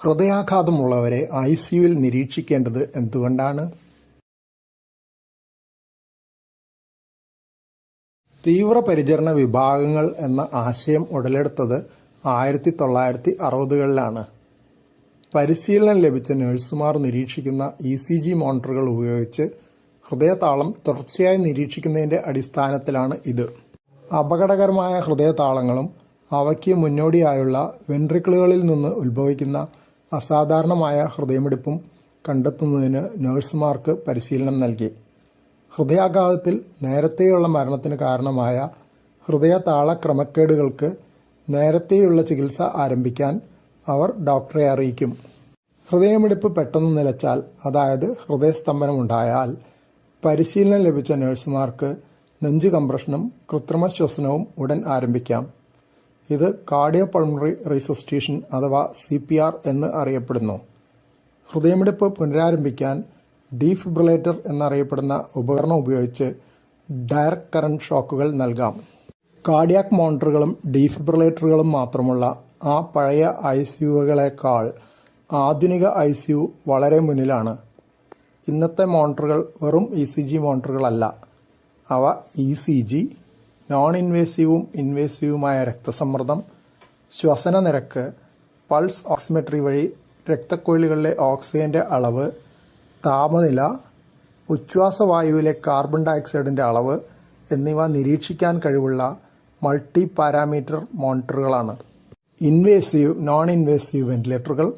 ഹൃദയാഘാതമുള്ളവരെ I സിയുവിൽ നിരീക്ഷിക്കേണ്ടത് എന്തുകൊണ്ടാണ്? തീവ്രപരിചരണ വിഭാഗങ്ങൾ എന്ന ആശയം ഉടലെടുത്തത് ആയിരത്തി തൊള്ളായിരത്തി അറുപതുകളിലാണ് പരിശീലനം ലഭിച്ച നഴ്സുമാർ നിരീക്ഷിക്കുന്ന ഇ സി ജി മോണിറ്ററുകൾ ഉപയോഗിച്ച് ഹൃദയതാളം തുടർച്ചയായി നിരീക്ഷിക്കുന്നതിന്റെ അടിസ്ഥാനത്തിലാണ് ഇത്. അപകടകരമായ ഹൃദയതാളങ്ങളും അവയ്ക്ക് മുന്നോടിയായുള്ള വെൻട്രിക്കിളുകളിൽ നിന്ന് ഉത്ഭവിക്കുന്ന അസാധാരണമായ ഹൃദയമിടിപ്പും കണ്ടെത്തുന്നതിന് നഴ്സുമാർക്ക് പരിശീലനം നൽകി. ഹൃദയാഘാതത്തിൽ നേരത്തെയുള്ള മരണത്തിന് കാരണമായ ഹൃദയ ക്രമക്കേടുകൾക്ക് നേരത്തെയുള്ള ചികിത്സ ആരംഭിക്കാൻ അവർ ഡോക്ടറെ അറിയിക്കും. ഹൃദയമിടിപ്പ് പെട്ടെന്ന് നിലച്ചാൽ അതായത് ഹൃദയസ്തംഭനമുണ്ടായാൽ പരിശീലനം ലഭിച്ച നഴ്സുമാർക്ക് നെഞ്ച് കംപ്രഷനും കൃത്രിമ ശ്വസനവും ഉടൻ ആരംഭിക്കാം. ഇത് കാർഡിയോ പൾമണറി റിസസ്റ്റേഷൻ അഥവാ സി പി ആർ എന്ന് അറിയപ്പെടുന്നു. ഹൃദയമിടിപ്പ് പുനരാരംഭിക്കാൻ ഡീഫിബ്രിലേറ്റർ എന്നറിയപ്പെടുന്ന ഉപകരണം ഉപയോഗിച്ച് ഡയറക്റ്റ് കറണ്ട് ഷോക്കുകൾ നൽകാം. കാർഡിയാക് മോണിറ്ററുകളും ഡീഫിബ്രിലേറ്ററുകളും മാത്രമുള്ള ആ പഴയ ഐ സിയുകളേക്കാൾ ആധുനിക ഐ സി യു വളരെ മുന്നിലാണ്. ഇന്നത്തെ മോണിറ്ററുകൾ വെറും ഇ സി ജി മോണിറ്ററുകളല്ല അവ ഇ സി ജി നോൺ ഇൻവേസീവും ഇൻവേസീവുമായ രക്തസമ്മർദ്ദം ശ്വസന നിരക്ക് പൾസ് ഓക്സിമെട്രി വഴി രക്തക്കൊഴിലുകളിലെ ഓക്സിജന്റെ അളവ് താപനില ഉച്ഛ്വാസവായുവിലെ കാർബൺ ഡയോക്സൈഡിന്റെ അളവ് എന്നിവ നിരീക്ഷിക്കാൻ കഴിവുള്ള മൾട്ടി പാരാമീറ്റർ മോണിറ്ററുകളാണ് ഇൻവേസീവ് നോൺ ഇൻവേസീവ് വെന്റിലേറ്ററുകൾ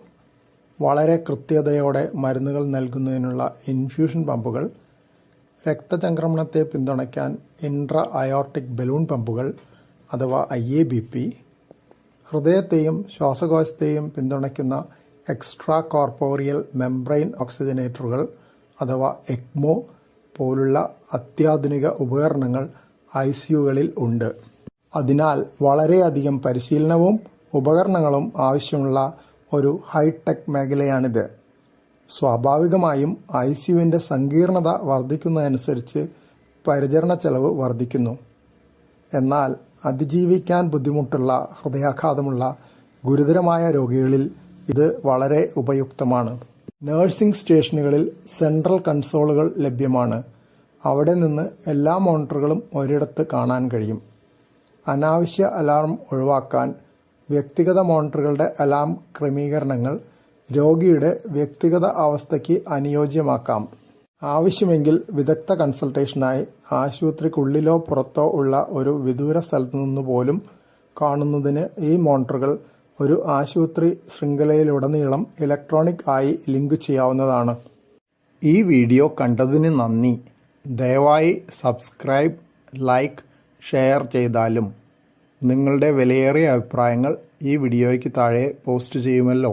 വളരെ കൃത്യതയോടെ മരുന്നുകൾ നൽകുന്നതിനുള്ള ഇൻഫ്യൂഷൻ പമ്പുകൾ രക്തചംക്രമണത്തെ പിന്തുണയ്ക്കാൻ ഇൻട്രാ അയോർട്ടിക് ബലൂൺ പമ്പുകൾ അഥവാ ഐ എ ബി പി ഹൃദയത്തെയും ശ്വാസകോശത്തെയും പിന്തുണയ്ക്കുന്ന എക്സ്ട്രാ കോർപ്പോറിയൽ മെംബ്രെയിൻ ഓക്സിജനേറ്ററുകൾ അഥവാ എക്മോ പോലുള്ള അത്യാധുനിക ഉപകരണങ്ങൾ ഐ സിയുകളിൽ ഉണ്ട്. അതിനാൽ വളരെയധികം പരിശീലനവും ഉപകരണങ്ങളും ആവശ്യമുള്ള ഒരു ഹൈടെക് മേഖലയാണിത്. സ്വാഭാവികമായും ഐ സിയുവിന്റെ സങ്കീർണത വർദ്ധിക്കുന്നതനുസരിച്ച് പരിചരണ ചെലവ് വർദ്ധിക്കുന്നു. എന്നാൽ അതിജീവിക്കാൻ ബുദ്ധിമുട്ടുള്ള ഹൃദയാഘാതമുള്ള ഗുരുതരമായ രോഗികളിൽ ഇത് വളരെ ഉപയുക്തമാണ്. നഴ്സിംഗ് സ്റ്റേഷനുകളിൽ സെൻട്രൽ കൺസോളുകൾ ലഭ്യമാണ്. അവിടെ നിന്ന് എല്ലാ മോണിറ്ററുകളും ഒരിടത്ത് കാണാൻ കഴിയും. അനാവശ്യ അലാറം ഒഴിവാക്കാൻ വ്യക്തിഗത മോണിറ്ററുകളുടെ അലാം ക്രമീകരണങ്ങൾ രോഗിയുടെ വ്യക്തിഗത അവസ്ഥയ്ക്ക് അനുയോജ്യമാക്കാം. ആവശ്യമെങ്കിൽ വിദഗ്ധ കൺസൾട്ടേഷനായി ആശുപത്രിക്കുള്ളിലോ പുറത്തോ ഉള്ള ഒരു വിദൂര സ്ഥലത്തു നിന്ന് പോലും കാണുന്നതിന് ഈ മോണിറ്ററുകൾ ഒരു ആശുപത്രി ശൃംഖലയിലുടനീളം ഇലക്ട്രോണിക് ആയി ലിങ്ക് ചെയ്യാവുന്നതാണ്. ഈ വീഡിയോ കണ്ടതിന് നന്ദി. ദയവായി സബ്സ്ക്രൈബ് ലൈക്ക് ഷെയർ ചെയ്താലും നിങ്ങളുടെ വിലയേറിയ അഭിപ്രായങ്ങൾ ഈ വീഡിയോയ്ക്ക് താഴെ പോസ്റ്റ് ചെയ്യുമല്ലോ.